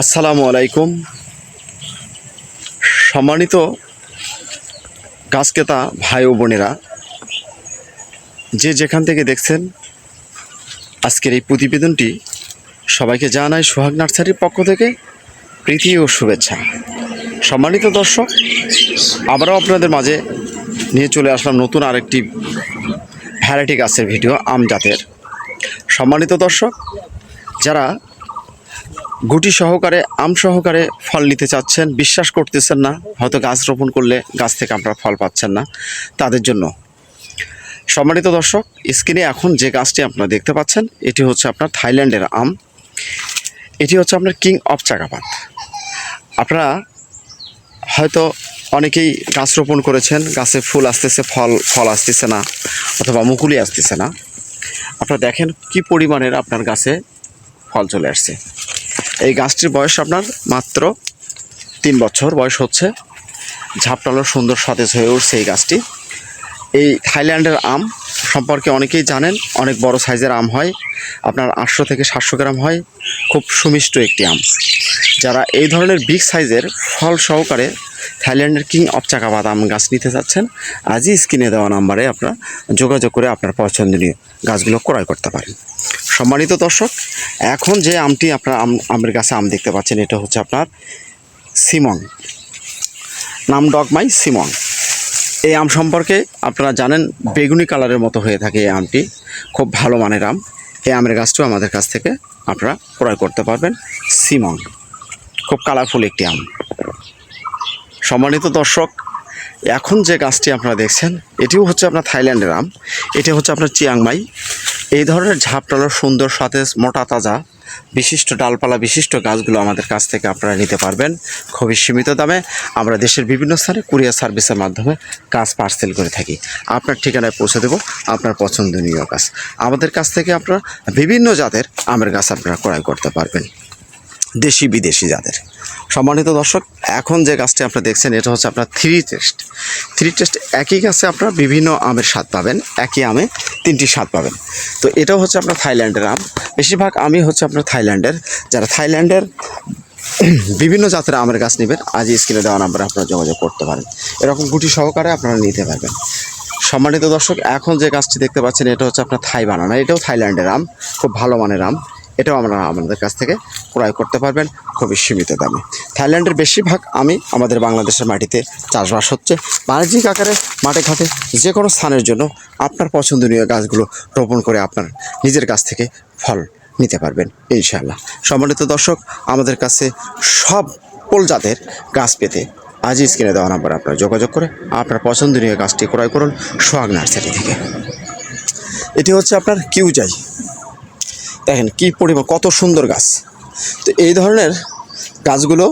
আসসালামু আলাইকুম। সম্মানিত গাছ ক্রেতা ভাই ও বোনেরা, যে যেখান থেকে দেখছেন, আজকের এই প্রতিবেদনটি সবাইকে জানাই সোহাগ নার্সারির পক্ষ থেকে প্রীতি ও শুভেচ্ছা। সম্মানিত দর্শক, আবারও আপনাদের মাঝে নিয়ে চলে আসলাম নতুন আরেকটি ভ্যারাইটি গাছের ভিডিও আম জাতের সম্মানিত দর্শক, যারা গুটি সহকারে, আম সহকারে ফল নিতে চাচ্ছেন, বিশ্বাস করতেছেন না, হয়তো গাছ রোপণ করলে গাছ থেকে আপনারা ফল পাচ্ছেন না, তাদের জন্য। সম্মানিত দর্শক, স্ক্রিনে এখন যে গাছটি আপনারা দেখতে পাচ্ছেন, এটি হচ্ছে আপনার থাইল্যান্ডের আম। এটি হচ্ছে আপনার কিং অফ চাকাপাত আপনারা হয়তো অনেকেই গাছ রোপণ করেছেন, গাছে ফুল আসতেছে, ফল ফল আসতেছে না, অথবা মুকুলি আসতেছে না। আপনারা দেখেন কি পরিমাণের আপনার গাছে ফল চলে আসছে। এই গাছটির বয়স আপনার মাত্র তিন বছর, বয়স হচ্ছে। ঝাপটালো সুন্দর সতেজ হয়ে উঠছে এই গাছটি। এই থাইল্যান্ডের আম সম্পর্কে অনেকেই জানেন, অনেক বড় সাইজের আম হয়। আপনার আটশো থেকে সাতশো গ্রাম হয়। খুব সুমিষ্ট একটি আম। যারা এই ধরনের বিগ সাইজের ফল সহকারে থাইল্যান্ডের কিং অফ চাকাবাদ আম গাছ নিতে চাচ্ছেন আজই স্ক্রিনে দেওয়া নাম্বারে আপনারা যোগাযোগ করে আপনার পছন্দনীয় গাছগুলো ক্রয় করতে পারেন। সম্মানিত দর্শক, এখন যে আমটি আপনার আম আমের গাছে আম দেখতে পাচ্ছেন, এটা হচ্ছে আপনার সিমন নাম ডগমাই সিমন এই আম সম্পর্কে আপনারা জানেন, বেগুনি কালারের মতো হয়ে থাকে এই আমটি। খুব ভালো মানের আম। এই আমের গাছটিও আমাদের কাছ থেকে আপনারা ক্রয় করতে পারবেন সিমন খুব কালারফুল একটি আম। সম্মানিত দর্শক, এখন যে গাছটি আপনারা দেখছেন, এটিও হচ্ছে আপনার থাইল্যান্ডের আম। এটি হচ্ছে আপনার চিয়াংমাই এই ধরনের ঝাপটালো সুন্দর সতেজ মোটা, তাজা, বিশিষ্ট ডালপালা, বিশিষ্ট গাছগুলো আমাদের কাছ থেকে আপনারা নিতে পারবেন খুবই সীমিত দামে। আমরা দেশের বিভিন্ন স্থানে কুরিয়ার সার্ভিসের মাধ্যমে গাছ পার্সেল করে থাকি। আপনার ঠিকানায় পৌঁছে দেবো আপনার পছন্দনীয় গাছ। আমাদের কাছ থেকে আপনারা বিভিন্ন জাতের আমের গাছ আপনারা ক্রয় করতে পারবেন। দেশি বিদেশি জাতের সম্মানিত দর্শক, এখন যে গাছটি আপনারা দেখছেন, এটা হচ্ছে আপনার থ্রি টেস্ট থ্রি টেস্ট একই গাছে আপনারা বিভিন্ন আমের স্বাদ পাবেন, একই আমে তিনটি স্বাদ পাবেন। তো এটাও হচ্ছে আপনার থাইল্যান্ডের আম। বেশিরভাগ আমি হচ্ছে আপনার থাইল্যান্ডের। যারা থাইল্যান্ডের বিভিন্ন জাতের আমের গাছ নেবেন আজ স্ক্রিনে দেওয়া নাম্বারে আপনারা যোগাযোগ করতে পারেন। এরকম গুটি সহকারে আপনারা নিতে পারবেন। সম্মানিত দর্শক, এখন যে গাছটি দেখতে পাচ্ছেন, এটা হচ্ছে আপনার থাই বানানা। এটাও থাইল্যান্ডের আম, খুব ভালো মানের আম। এটাও আমরা আমাদের কাছ থেকে ক্রয় করতে পারবেন খুবই সীমিত দামে। থাইল্যান্ডের বেশিরভাগ আমি আমাদের বাংলাদেশের মাটিতে চাষবাস হচ্ছে। বাণিজ্যিক আকারে মাঠে ঘাটে যে কোনো স্থানের জন্য আপনার পছন্দনীয় গাছগুলো রোপণ করে আপনার নিজের কাছ থেকে ফল নিতে পারবেন, ইনশাআল্লাহ। সম্মানিত দর্শক, আমাদের কাছে সব পোল জাতের গাছ পেতে আজই স্ক্রিনে দেওয়া নাম্বার আপনারা যোগাযোগ করে আপনার পছন্দনীয় গাছটি ক্রয় করুন সোহাগ নার্সারি থেকে। এটি হচ্ছে আপনার কিউজাই দেখেন কি পরিমাণ, কত সুন্দর গাছ। তো এই ধরনের গাছগুলো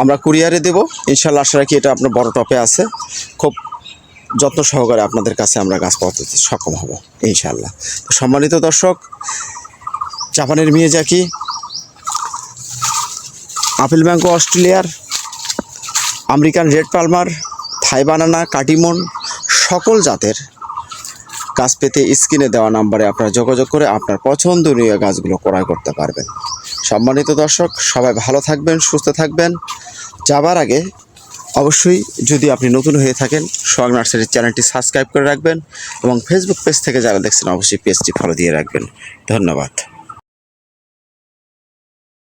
আমরা কুরিয়ারে দেব। ইনশাল্লাহ আশা রাখি এটা আপনার বড় টপে আছে। খুব যত্ন সহকারে আপনাদের কাছে আমরা গাছ পৌঁছাতে সক্ষম হব ইনশাল্লাহ সম্মানিত দর্শক, জাপানের মিয়াজাকি, আপেল ম্যাঙ্গো অস্ট্রেলিয়ার, American red Palmer, Thai banana, Katimon, সকল জাতের গাছ পেতে স্ক্রিনে দেওয়া নাম্বারে আপনারা যোগাযোগ করে আপনার পছন্দনীয় গাছগুলো ক্রয় করতে পারবেন। সম্মানিত দর্শক, সবাই ভালো থাকবেন, সুস্থ থাকবেন। যাবার আগে অবশ্যই যদি আপনি নতুন হয়ে থাকেন, সোহাগ নার্সারির চ্যানেলটি সাবস্ক্রাইব করে রাখবেন এবং ফেসবুক পেজ থেকে যারা দেখছেন, অবশ্যই পেজটি ফলো দিয়ে রাখবেন। ধন্যবাদ।